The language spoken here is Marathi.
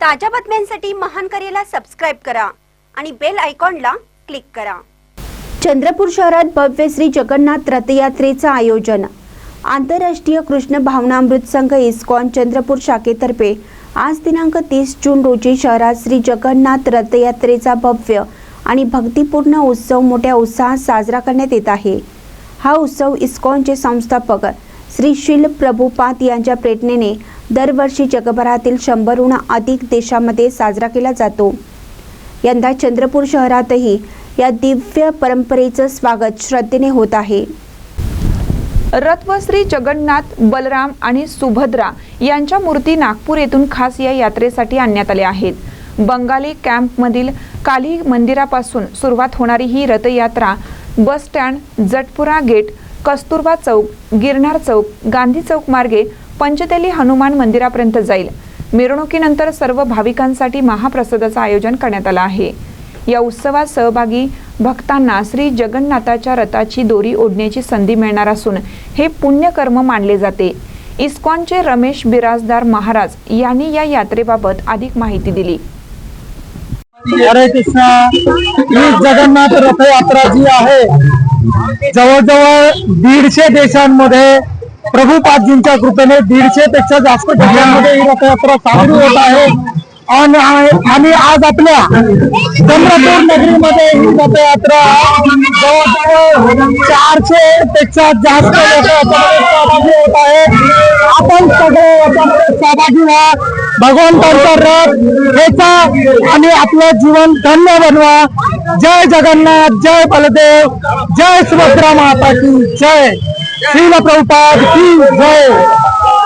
ताज्या बातम्यांसाठी महान करेला सबस्क्राईब करा आणि बेल आयकॉनला क्लिक करा. चंद्रपूर शहरात भव्य श्री जगन्नाथ रथयात्रेचं आयोजन. आंतरराष्ट्रीय कृष्ण भावनामृत संघ इस्कॉन चंद्रपूर शाखेतर्फे आज दिनांक तीस जून रोजी शहरात श्री जगन्नाथ रथयात्रेचा भव्य आणि भक्तिपूर्ण उत्सव मोठ्या उत्साहात साजरा करण्यात येत आहे. हा उत्सव इस्कॉनचे संस्थापक श्री शिल प्रभुपात यांच्या प्रेरणेने दरवर्षी जगभरातील शंभरहून अधिक देशामध्ये साजरा केला जातो. यंदा चंद्रपूर शहरातही या दिव्य परंपरेचं स्वागत श्रद्धेने होत आहे. रथ जगन्नाथ बलराम आणि सुभद्रा यांच्या मूर्ती नागपूर येथून खास या यात्रेसाठी आणण्यात आल्या आहेत. बंगाली कॅम्पमधील काली मंदिरापासून सुरुवात होणारी ही रथयात्रा bus stand Jatpura gate Kasturba चौक गिरनार चौक गांधी चौक मार्गे पंचतेली हनुमान मंदिरापर्यंत जाईल. मिरवणुकीनंतर सर्व भाविकांसाठी महाप्रसादाचं आयोजन करण्यात आलं आहे. या उत्सवात सहभागी भक्तांना श्री जगन्नाथाच्या रथाची दोरी ओढण्याची संधी मिळणार असून हे पुण्यकर्म मानले जाते. इस्कॉनचे रमेश बिराजदार महाराज यांनी या यात्रेबाबत अधिक माहिती दिली. हरे कृष्णा ही जगन्नाथ रथयात्रा जी आहे जवळजवळ दीडशे देशांमध्ये प्रभूपादजींच्या कृपेने दीडशे पेक्षा जास्त जिल्ह्यांमध्ये ही रथयात्रा साजरी होत आहे. आणि आणि आज आपल्या चंद्रपूर नगरीमध्ये ही रथयात्रा जवळजवळ चारशे पेक्षा जास्त याच्यामध्ये सहभागी होत आहे. आपण सगळे याच्यामध्ये सहभागी व्हा. भगवंतांचा रथ हेचा आणि आपलं जीवन धन्य बनवा. जय जगन्नाथ जय बलदेव जय सुभद्रा माता की जय. श्रील प्रभुपाद की जय